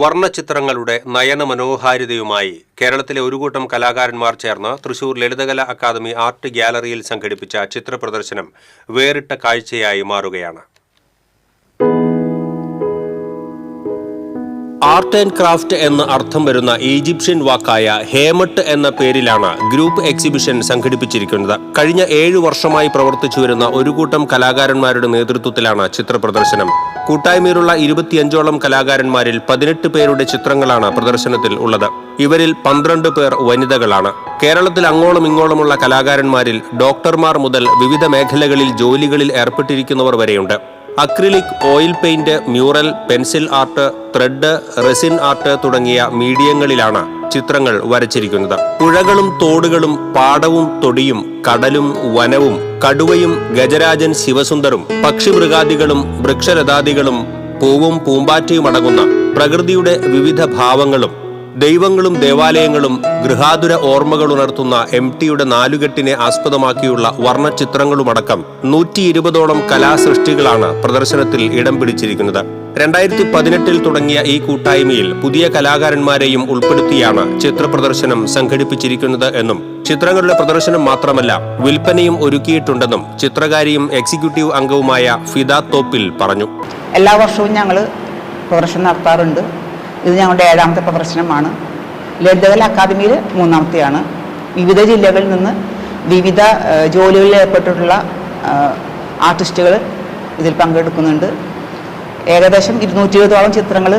വർണചിത്രങ്ങളുടെ നയന മനോഹാരിതയുമായി കേരളത്തിലെ ഒരു കൂട്ടം കലാകാരന്മാർ ചേർന്ന് തൃശൂർ ലളിതകല അക്കാദമി ആർട്ട് ഗ്യാലറിയിൽ സംഘടിപ്പിച്ച ചിത്രപ്രദർശനം വേറിട്ട കാഴ്ചയായി മാറുകയാണ്. ആർട്ട് ആൻഡ് ക്രാഫ്റ്റ് എന്ന അർത്ഥം വരുന്ന ഈജിപ്ഷ്യൻ വാക്കായ ഹേമട്ട് എന്ന പേരിലാണ് ഗ്രൂപ്പ് എക്സിബിഷൻ സംഘടിപ്പിച്ചിരിക്കുന്നത്. കഴിഞ്ഞ ഏഴു വർഷമായി പ്രവർത്തിച്ചു വരുന്ന ഒരു കൂട്ടം കലാകാരന്മാരുടെ നേതൃത്വത്തിലാണ് ചിത്രപ്രദർശനം. കൂട്ടായ്മയിലുള്ള ഇരുപത്തിയഞ്ചോളം കലാകാരന്മാരിൽ പതിനെട്ട് പേരുടെ ചിത്രങ്ങളാണ് പ്രദർശനത്തിൽ ഉള്ളത്. ഇവരിൽ പന്ത്രണ്ട് പേർ വനിതകളാണ്. കേരളത്തിൽ അങ്ങോളം ഇങ്ങോളമുള്ള കലാകാരന്മാരിൽ ഡോക്ടർമാർ മുതൽ വിവിധ മേഖലകളിൽ ജോലികളിൽ ഏർപ്പെട്ടിരിക്കുന്നവർ വരെയുണ്ട്. Acrylic oil paint mural pencil art thread resin art തുടങ്ങിയ മീഡിയങ്ങളിലാണ് ചിത്രങ്ങൾ വരച്ചിരിക്കുന്നത്. പുഴകളും തോടുകളും പാടവും തൊടിയും കടലും വനവും കടുവയും ഗജരാജൻ ശിവസുന്ദറും പക്ഷിമൃഗാദികളും വൃക്ഷലതാദികളും പൂവും പൂമ്പാറ്റയും അടങ്ങുന്ന പ്രകൃതിയുടെ വിവിധ ഭാവങ്ങളും ദൈവങ്ങളും ദേവാലയങ്ങളും ഗൃഹാതുര ഓർമ്മകൾ ഉണർത്തുന്ന എം ടിയുടെ നാലുകെട്ടിനെ ആസ്പദമാക്കിയുള്ള വർണചിത്രങ്ങളുമടക്കം നൂറ്റി ഇരുപതോളം കലാസൃഷ്ടികളാണ് പ്രദർശനത്തിൽ ഇടം പിടിച്ചിരിക്കുന്നത്. രണ്ടായിരത്തി പതിനെട്ടിൽ തുടങ്ങിയ ഈ കൂട്ടായ്മയിൽ പുതിയ കലാകാരന്മാരെയും ഉൾപ്പെടുത്തിയാണ് ചിത്രപ്രദർശനം സംഘടിപ്പിച്ചിരിക്കുന്നത് എന്നും ചിത്രങ്ങളുടെ പ്രദർശനം മാത്രമല്ല വിൽപ്പനയും ഒരുക്കിയിട്ടുണ്ടെന്നും ചിത്രകാരിയും എക്സിക്യൂട്ടീവ് അംഗവുമായ ഫിദ തോപ്പിൽ പറഞ്ഞു. എല്ലാ വർഷവും ഞങ്ങൾ പ്രദർശനം നടത്താറുണ്ട്. ഇത് ഞങ്ങളുടെ ഏഴാമത്തെ പ്രദർശനമാണ്. ലളിതകല അക്കാദമിയിൽ മൂന്നാമത്തെയാണ്. വിവിധ ജില്ലകളിൽ നിന്ന് വിവിധ ജോലികളിൽ ഏർപ്പെട്ടിട്ടുള്ള ആർട്ടിസ്റ്റുകൾ ഇതിൽ പങ്കെടുക്കുന്നുണ്ട്. ഏകദേശം ഇരുന്നൂറ്റി ഇരുപതോളം ചിത്രങ്ങൾ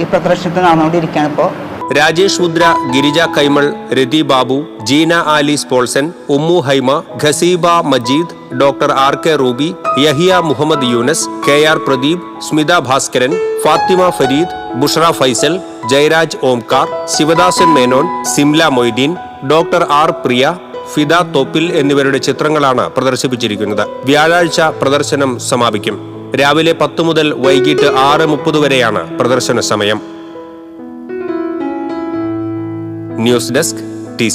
ഈ പ്രദർശനത്തിൽ നടന്നുകൊണ്ടിരിക്കുകയാണ് ഇപ്പോൾ. Rajesh Mudra Girija Kaimal Rathi Babu Jeena Alice Paulson Ummu Haima Khaseeba Majeed doctor R K Ruby Yahiya Muhammad Yunus K R Pradeep Smitha Bhaskaran Fathima Fareed Bushra Faisal Jayaraj Omkar Sivadasan Menon Simla Moideen doctor R Priya Fida Thoppil എന്നിവരുടെ ചിത്രങ്ങളാണ് പ്രദർശിപ്പിച്ചിരിക്കുന്നത്. വ്യാഴാഴ്ച പ്രദർശനം സമാപിക്കും. രാവിലെ പത്ത് മുതൽ വൈകിട്ട് ആറ് മുപ്പത് വരെയാണ് പ്രദർശന സമയം. News desk T